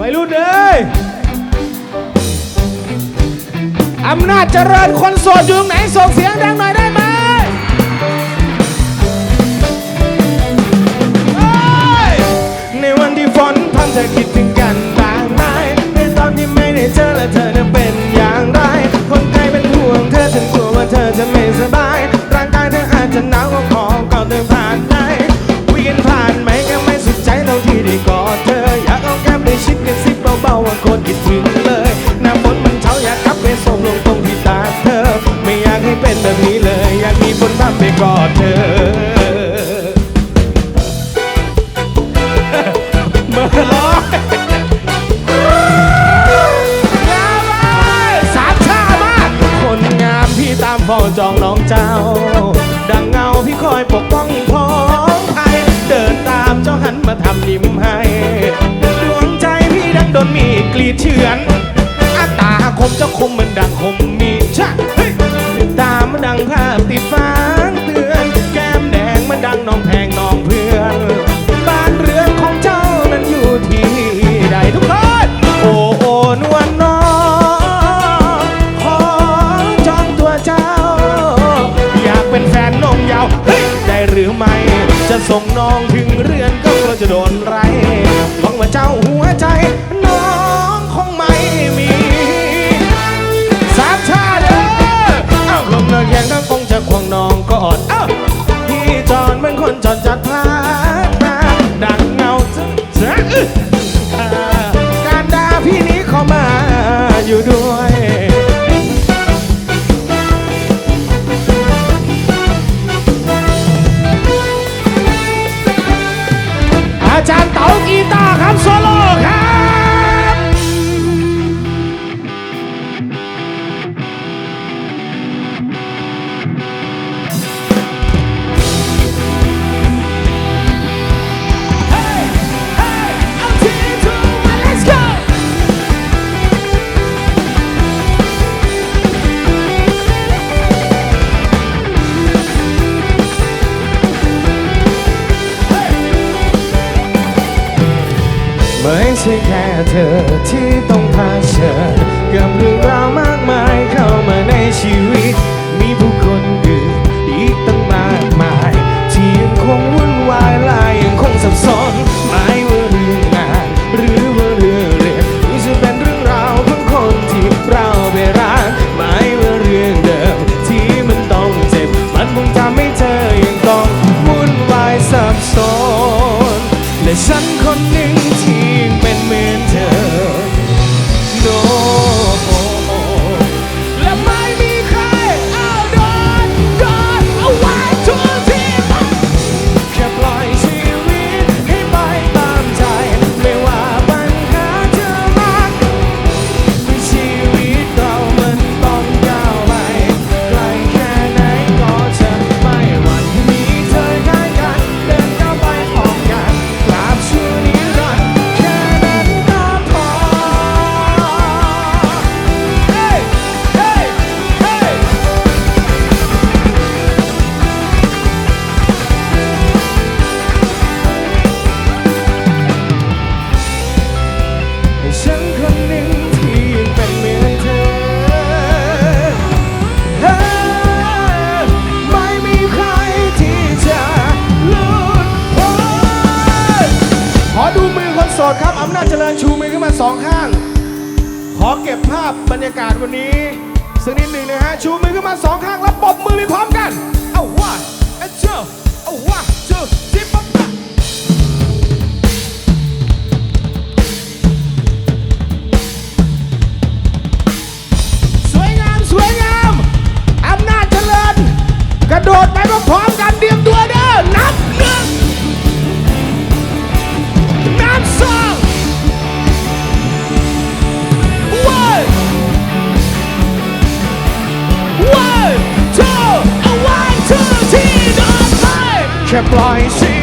วัยรุ่นเอ้ยอำนาจเจริญคนโสดอยู่ตรงไหนส่งเสียงดังหน่อยได้ไหมในวันที่ฝนพรำเธอคิดถึงกันบางไหมในตอนที่ไม่ได้เจอและเธอนั้นเป็นอย่างไร คนไกลเป็นห่วงเธอฉันกลัวว่าเธอจะไม่สบาย ร่างกายเธออาจจะหนาวก็ขอ เป็นแบบนี้เลย อยากมีฝนพรำไปกอดเธอเมื่อร้อยสามชามาก คนงามพี่ตามเฝ้าจองน้องเจ้า ดังเงาพี่คอยปกป้องพ้องไทยเดินตามเจ้าหันมาทำยิ้มให้ ดวงใจพี่ดังโดนมีดกรีดเฉือนอาตาคมเจ้าคมเหมือนดังคมมีดชะเฮ้ย ตามันดังภาพติดฟ้างเตือน แก้มแดงมันดังน้องแพงน้องเพื่อน บ้านเรือนของเจ้านั้นอยู่ที่ใดทุกคนโอ้โอนวลน้องขอจองตัวเจ้า อยากเป็นแฟนน้องยาวได้หรือไม่จะส่งน้อง ควงน้องกอดอ้าพี่จอนเป็นคนจอนจัด ระโดดไปพร้อมๆกันเตรียมตัวเด้อนับหนึ่งนับสองวัน one two one two ที่เดนไปแค่ปล่อยสิ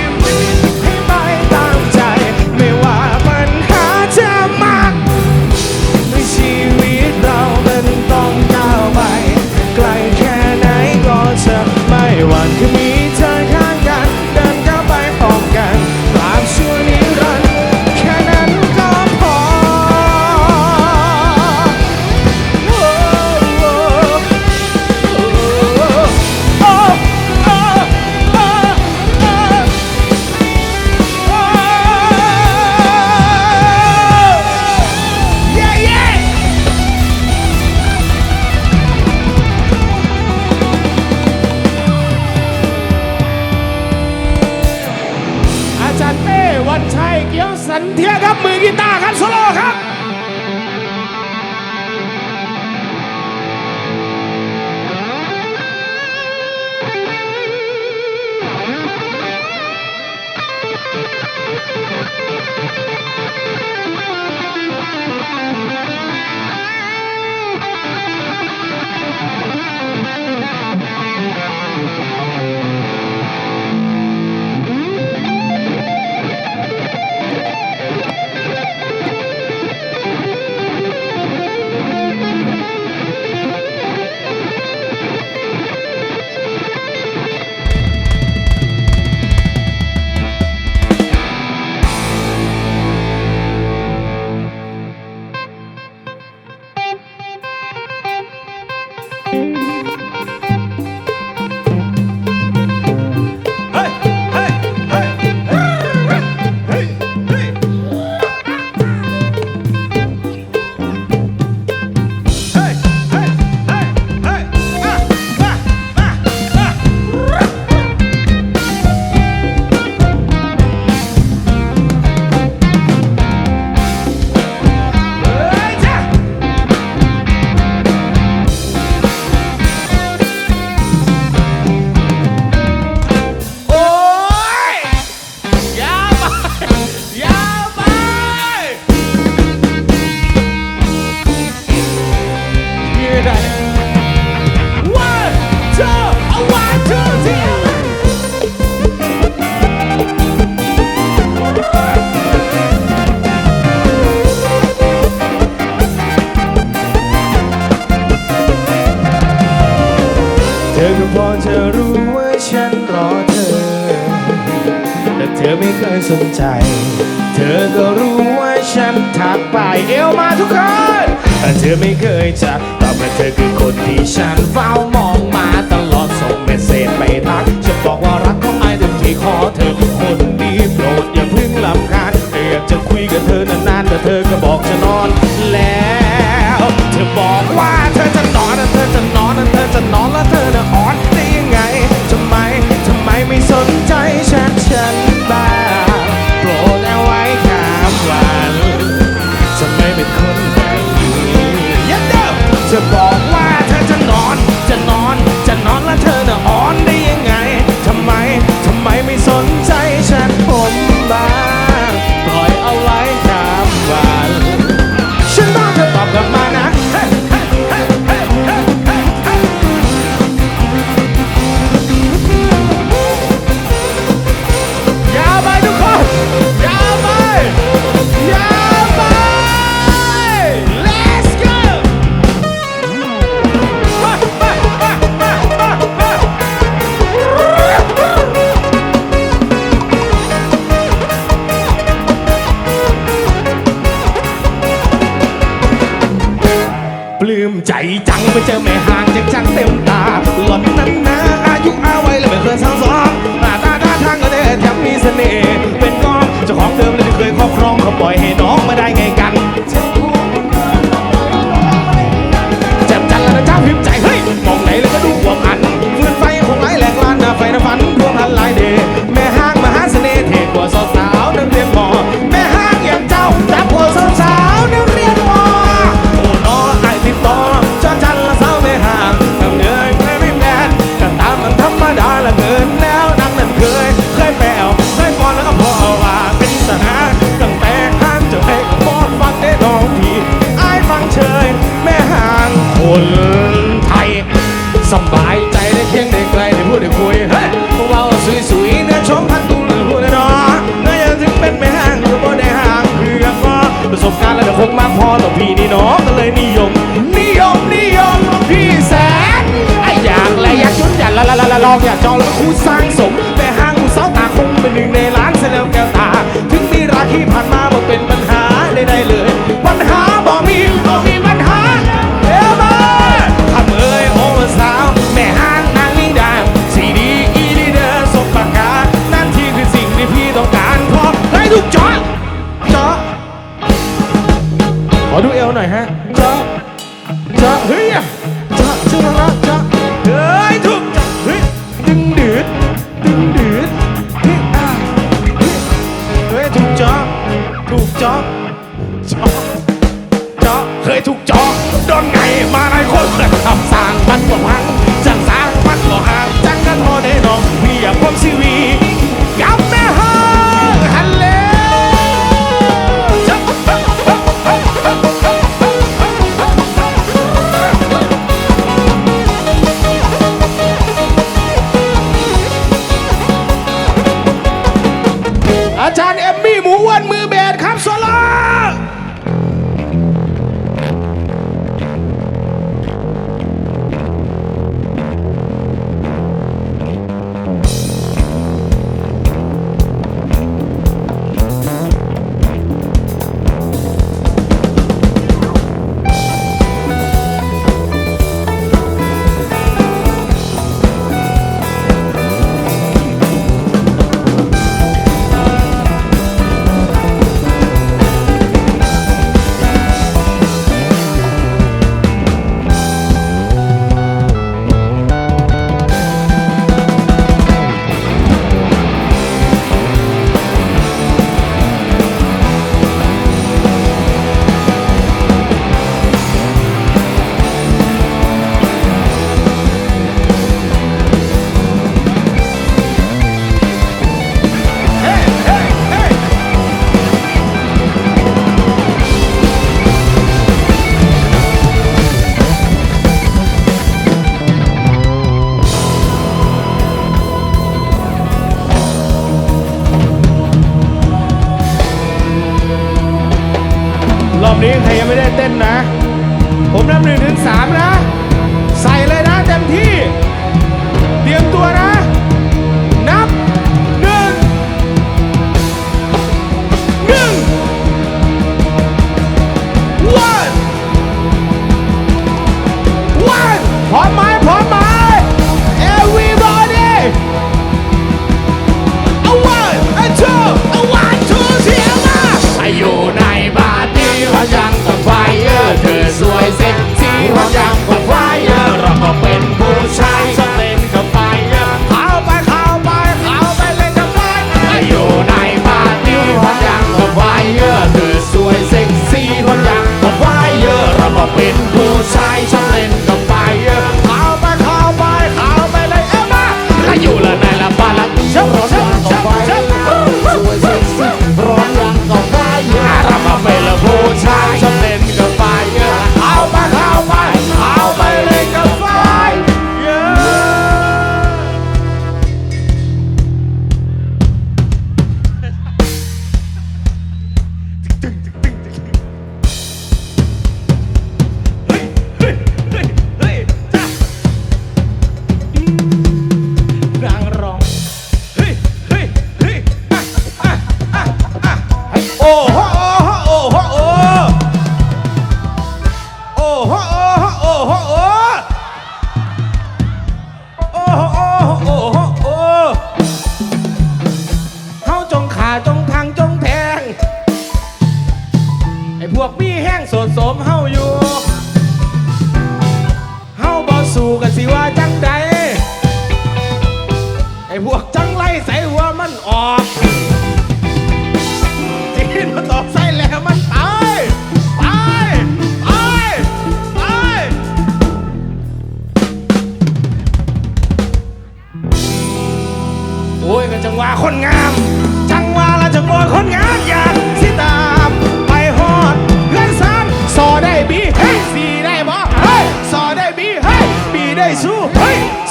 คนดีโปรดอย่าพึ่งลำคาญอยากจะคุยกับเธอนานๆแต่เธอก็บอกจะนอนแล้ว เธอบอกว่าเธอจะนอนเธอจะนอนเธอจะนอนแล้วเธอจะอ่อนได้ยังไงทำไมทำไมไม่สนใจฉันฉันบ้างโปรดเอาไว้ข้ามวันทำไมเป็นคนแบบนี้ยันเดิมเธอบอก ขอดูเอวหน่อยฮะจ๊ะจ๊ะเฮ้ยอะจ๊ะจ๊ะจ๊ะจ๊ะเฮ้ยถูกจ๊ะเฮ้ยดึงดืดดึงดืดเฮ้ยอ่ะเฮ้ยเฮ้ยถูกจ๊ะถูกจ๊ะจ๊ะจ๊ะเคยถูกจ๊ะโดนไงมาในคนเกิดคำสั่งพันกว่า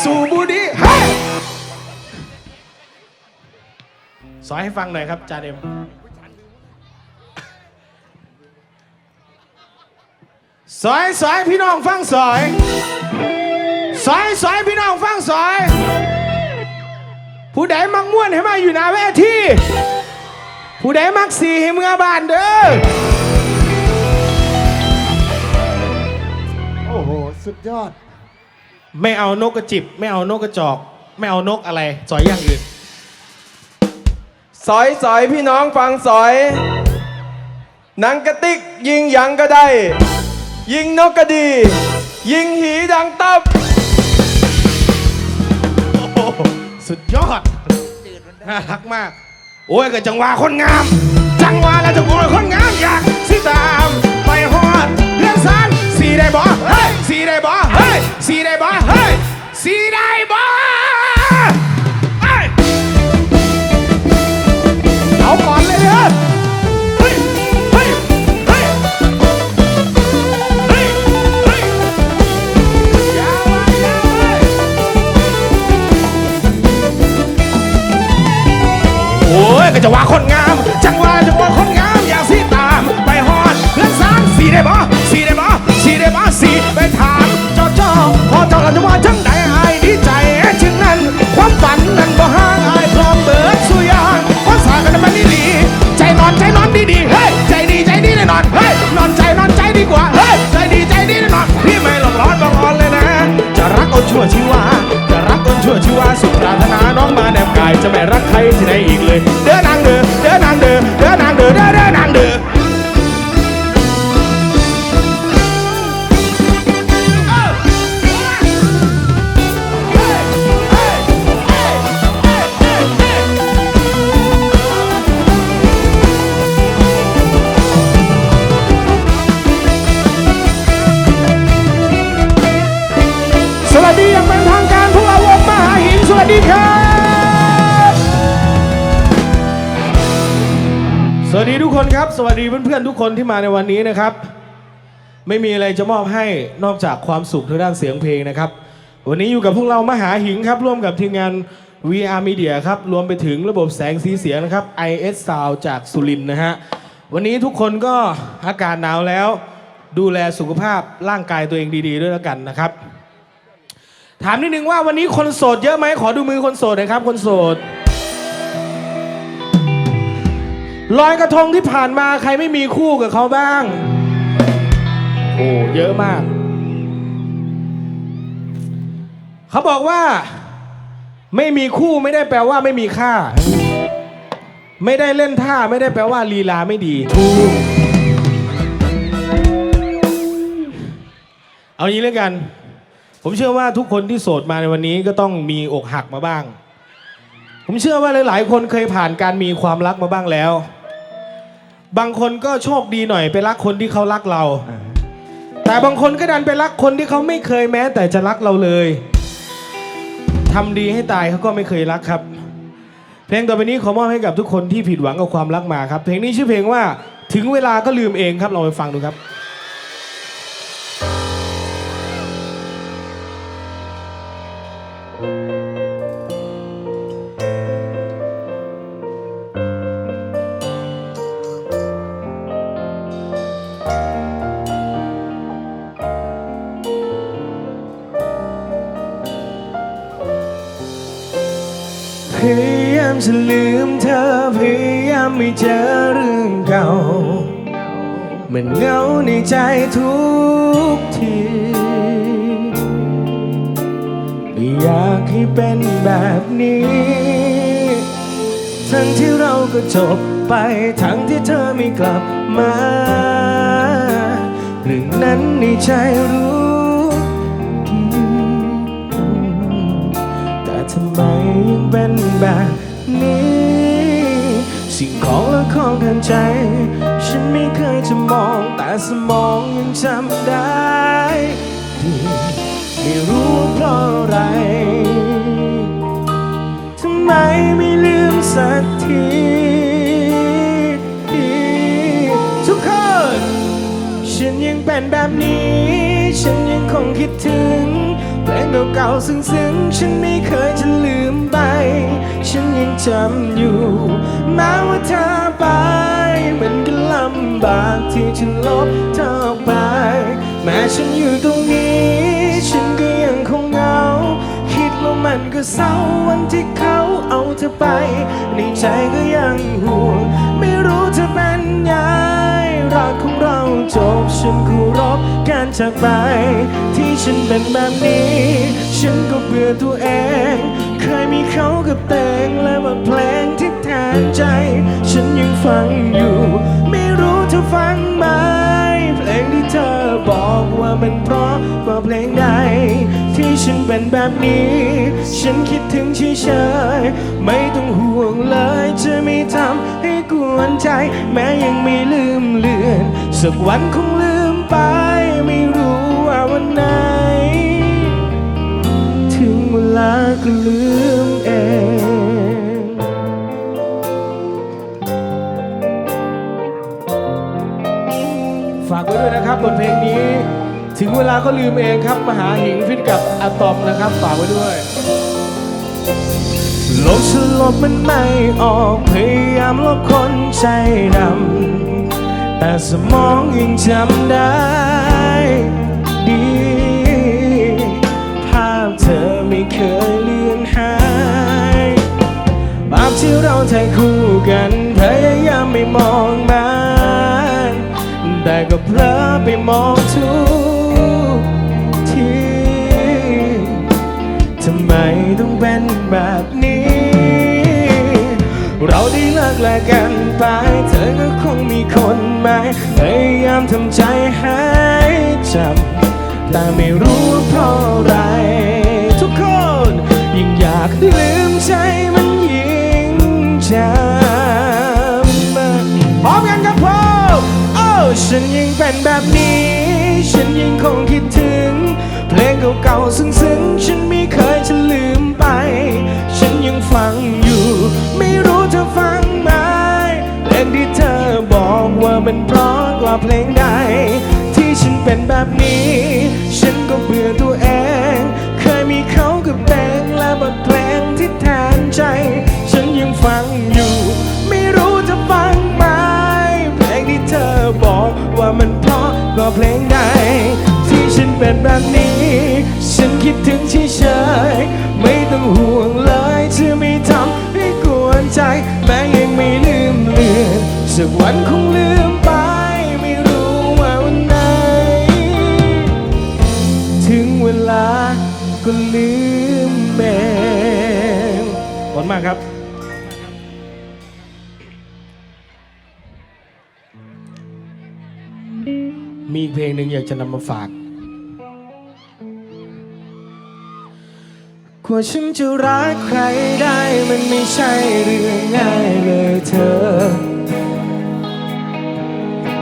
สู่บุรีสอนให้ฟังหน่อยครับจาเดมสอยสอยพี่น้องฟังสอยสอยสอยพี่น้องฟังสอย ผู้ใดมักม่วนให้มาอยู่หน้าเวทีผู้ใดมักสีให้เมื่อบานเด้อโอ้โห สุดยอด ไม่เอานกกระจิบ ไม่เอานกกระจอก ไม่เอานกอะไร สอยอย่างอื่น สอยสอยพี่น้องฟังสอย หนังกระติกยิงหยังก็ได้ ยิงนกกระดี ยิงหีดังตับสุดยอดน่ารักมาก โอ้ยกับจังหวะคนงาม จังหวะและจังหวะคนงามอยากสิตาม ไปฮอดเรื่องสารส ได้บ่เฮ้ยสีได้บ่เฮ้ยสีได้บ่เฮ้ยสีได้บ่เอาก่อนเลยเฮ้อโอ้ยก็จะว่าคนงาม จังว่าจะว่าคนงาม อยากสีตาม ไปฮอดเพื่อนสร้างสีได้บ่สีได้บ่ สีไปถามเจ้าเจ้าพอเจ้าเราจะว่าจังใดอายดีใจจึงนั้น ความฝันนั้นบ่ห่างอายพร้อมเบิดสุยางความสากันมันนี่ดี ใจนอนใจนอนดีดีเฮ้ยใจดีใจดีแน่นอนเฮ้ยนอนใจนอนใจดีกว่าเฮ้ยใจดีใจดีแน่นอนพี่ไม่หลอกร้อนบอกร้อนเลยนะ จะรักอาชั่วชีวาจะรักอาชั่วชีวาสุดปรารถนาน้องมาแนบกายจะไม่รักใครที่ไหนอีกเลย เด้อนางเด้อเด้อนางเด้อเด้อนาง เพื่อนๆทุกคนที่มาในวันนี้นะครับ ไม่มีอะไรจะมอบให้นอกจากความสุขทางด้านเสียงเพลงนะครับ วันนี้อยู่กับพวกเรามหาหิงครับ ร่วมกับทีมงาน VR Media ครับ รวมไปถึงระบบแสงสีเสียงนะครับ IS Sound จากสุรินนะฮะ วันนี้ทุกคนก็อากาศหนาวแล้ว ดูแลสุขภาพร่างกายตัวเองดีๆ ด้วยแล้วกันนะครับ ถามนิดนึงว่าวันนี้คนโสดเยอะไหมขอดูมือคนโสดหน่อยครับ คนโสด ลอยกระทงที่ผ่านมาใครไม่มีคู่กับเขาบ้าง โอ้เยอะมาก เขาบอกว่า ไม่มีคู่ไม่ได้แปลว่าไม่มีค่า ไม่ได้เล่นท่าไม่ได้แปลว่าลีลาไม่ดีถูกเอางี้แล้วกัน ผมเชื่อว่าทุกคนที่โสดมาในวันนี้ก็ต้องมีอกหักมาบ้าง ผมเชื่อว่าหลาย ๆ คนเคยผ่านการมีความรักมาบ้างแล้ว บางคนก็โชคดีหน่อยไปรักคนที่เขารักเรา แต่บางคนก็ดันไปรักคนที่เขาไม่เคยแม้ แต่จะรักเราเลยทำดีให้ตายเขาก็ไม่เคยรักครับ เพลงต่อไปนี้ขอมอบให้กับทุกคนที่ผิดหวังกับความรักมาครับ เพลงนี้ชื่อเพลงว่าถึงเวลาก็ลืมเองครับลองไปฟังดูครับ จะลืมเธอพยายามไม่เจอเรื่องเก่า มันเหงาในใจทุกทีไม่อยากให้เป็นแบบนี้ ทั้งที่เราก็จบไป ทั้งที่เธอไม่กลับมาเรื่องนั้นในใจรู้แต่ทำไมยังเป็นแบบ นี้ สิ่งของและของทางใจ ฉันไม่เคยจะมอง แต่สมองยังจำได้ดีไม่รู้เพราะอะไรทำไมไม่ลืมสักทีทุกคน ฉันยังเป็นแบบนี้ ฉันยังคงคิดถึง ลงเก่าๆซึ้งๆ ฉันไม่เคยจะลืมไป ฉันยังจำอยู่ แม้ว่าเธอไปมันก็ลำบากที่ฉันลบเธอออกไป แม้ฉันอยู่ตรงนี้ ฉันก็ นก็เศร้าวันที่เขาเอาเธอไป ในใจก็ยังห่วง ไม่รู้เธอเป็นไงรักของเราจบฉันเคารพการจากไป ที่ฉันเป็นแบบนี้ ฉันก็เบื่อตัวเอง เคยมีเขากับเตงและบทเพลงที่แทนใจ ฉันยังฟังอยู่ ธอฟังไหม เพลงที่เธอบอกว่ามันเพราะว่าเพลงใด ที่ฉันเป็นแบบนี้ ฉันคิดถึงเฉยๆไม่ต้องห่วงเลยจะไม่ทำให้กวนใจ แม้ยังไม่ลืมเลือน สักวันคงลืมาก็ลืมเองครับ มหาหิงฟิตกับอะตอมนะครับ ฝากไว้ด้วยลลบฉันลบมันไม่ออกพยายามลบคนใจดำแต่สมองยังจำได้ดี ภาพเธอไม่เคยเลือนหายภาพที่เราถ่ายคู่กันพยายามไม่มองมันแต่ก็เพลอไปมองทุก ทำไมต้องเป็นแบบนี้ เราได้เลิกลากันไป เธอก็คงมีคนใหม่พยายามทำใจให้จำแต่ไม่รู้ว่าเพราะอะไร ทุกคนยิ่งอยากลืมใจมันยิ่งจำพร้อมกันครับพ่อโอ้ฉันยิ่งเป็นแบบนี้ ฉันยิ่งคงคิดถึง เพลงเก่าๆซึ้งๆ ฉันไม่เคยจะลืมไป ฉันยังฟังอยู่ ไม่รู้เธอฟังไหมเพลงที่เธอบอกว่ามันเพราะกว่าเพลงใด ที่ฉันเป็นแบบนี้ ฉันก็เบื่อตัวเอง เคยมีเขากับแดงและบทเพลงที่แทนใจ ฉันยังฟังอยู่ ไม่รู้จะฟังไหมเพลงที่เธอบอกว่ามันเพราะกว่าเพลงใด ที่ฉันเป็นแบบนี้ คิดถึงเฉยๆไม่ต้องห่วงเลยจะไม่ทำให้กวนใจ แม้ยังไม่ลืมเลือนสักวันคงลืมไป ไม่รู้ว่าวันไหน ถึงเวลาก็ลืมเองขอบคุณมากครับมีเพลงหนึ่งอยากจะนำมาฝาก กว่าฉันจะรักใครได้มันไม่ใช่เรื่องง่ายเลยเธอ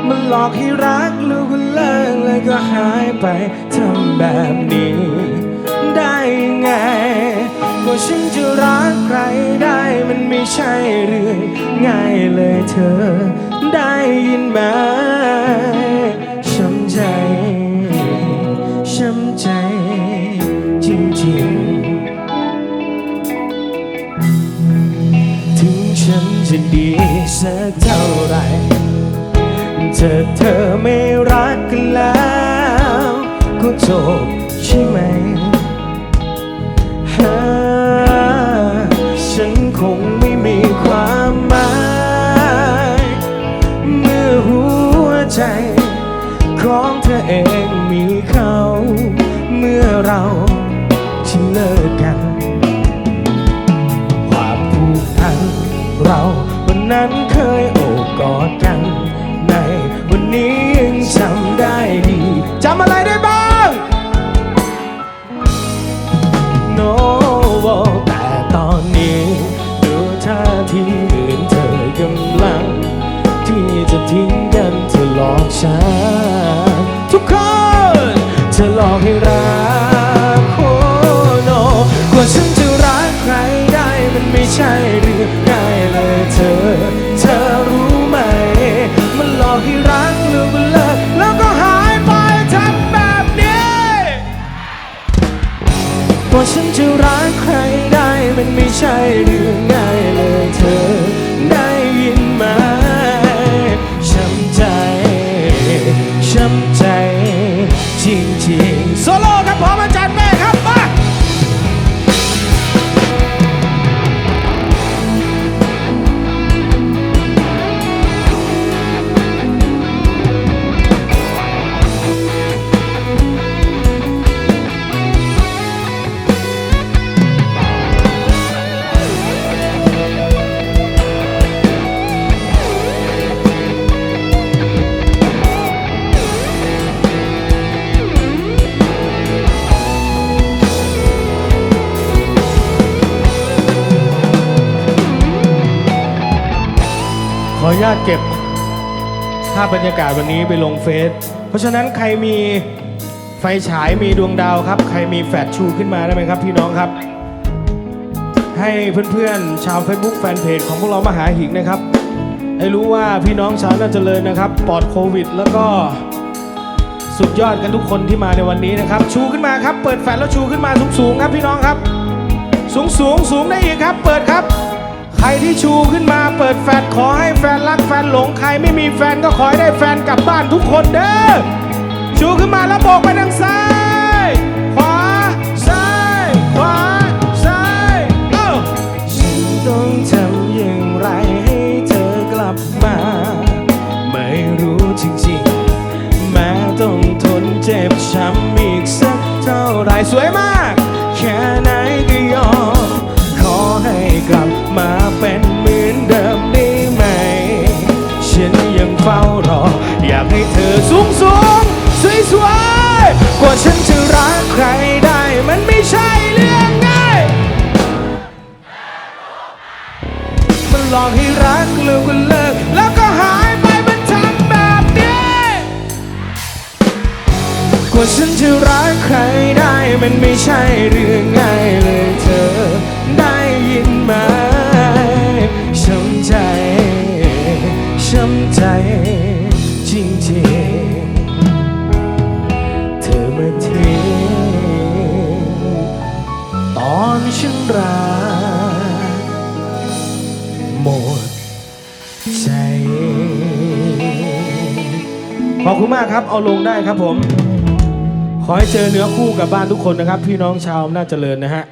มันหลอกให้รักแล้วก็เลิกเลยก็หายไปทำแบบนี้ ได้ยังไงกว่าฉันจะรักใครได้มันไม่ใช่เรื่องง่ายเลยเธอ ได้ยินไหม จะดีสักเท่าไหรเธอเธอไม่รักกันแล้วก็จบใช่ไหมฮะฉันคงไม่มีความหมายเมื่อหัวใจ ของเธอเองมีเขา เมื่อเรา กัน ในวันนี้ยังจำได้ดีจำอะไรได้บ้าง No แต่ตอนนี้ดูท่าทีเหมือนเธอกำลัง ที่จะทิ้งกันเธอหลอกฉันทุกคนเธอหลอกให้รักโอ้ no กว่าฉันจะรักใครได้มันไม่ใช่เรื่อง ใช่เรื่องง่ายเลยเธอได้ยินไหมช้ำใจ ช้ำใจ จริงๆ โซโล่ครับพร้อมอาจาร ออนุญาตเก็บภาพบรรยากาศวันนี้ไปลงเฟซ เพราะฉะนั้นใครมีไฟฉายมีดวงดาวครับ ใครมีแฟลชชูขึ้นมาได้ไหมครับพี่น้องครับ ให้เพื่อนๆ ชาว Facebook แฟนเพจของพวกเรามาหาหิงนะครับ ให้รู้ว่าพี่น้องชาวน่าเจริญนะครับ ปลอดโควิด แล้วก็สุดยอดกันทุกคนที่มาในวันนี้นะครับ ชูขึ้นมาครับ เปิดแฟลชแล้วชูขึ้นมาสูงๆครับพี่น้องครับ สูงสูงสูงได้อีกครับ เปิดครับ ใครที่ชูขึ้นมาเปิดแฟนขอให้แฟนรักแฟนหลงใครไม่มีแฟนก็ขอให้ได้แฟนกลับบ้านทุกคนเด้อชูขึ้นมาแล้วโบกไปทางซ้าย ขวา ซ้าย ขวา ซ้ายเอ้าฉันต้องทำอย่างไรให้เธอกลับมา ไม่รู้จริงๆ แม้ต้องทนเจ็บช้ำอีกสักเท่าไหรสวยมาก ใครได้มันไม่ใช่เรื่องง่ายมันหลอกให้รักแล้วก็เลิกแล้วก็หายไปมันทำแบบนี้กว่าฉันจะรักใครได้มันไม่ใช่เรื่องง่ายเลยเธอได้ยินไหมช้ำใจช้ำใจจริงๆ ราหมดใจ ขอบคุณมากครับ เอาลงได้ครับผม ขอให้เจอเนื้อคู่กับบ้านทุกคนนะครับ พี่น้องชาวอำนาจเจริญนะฮะ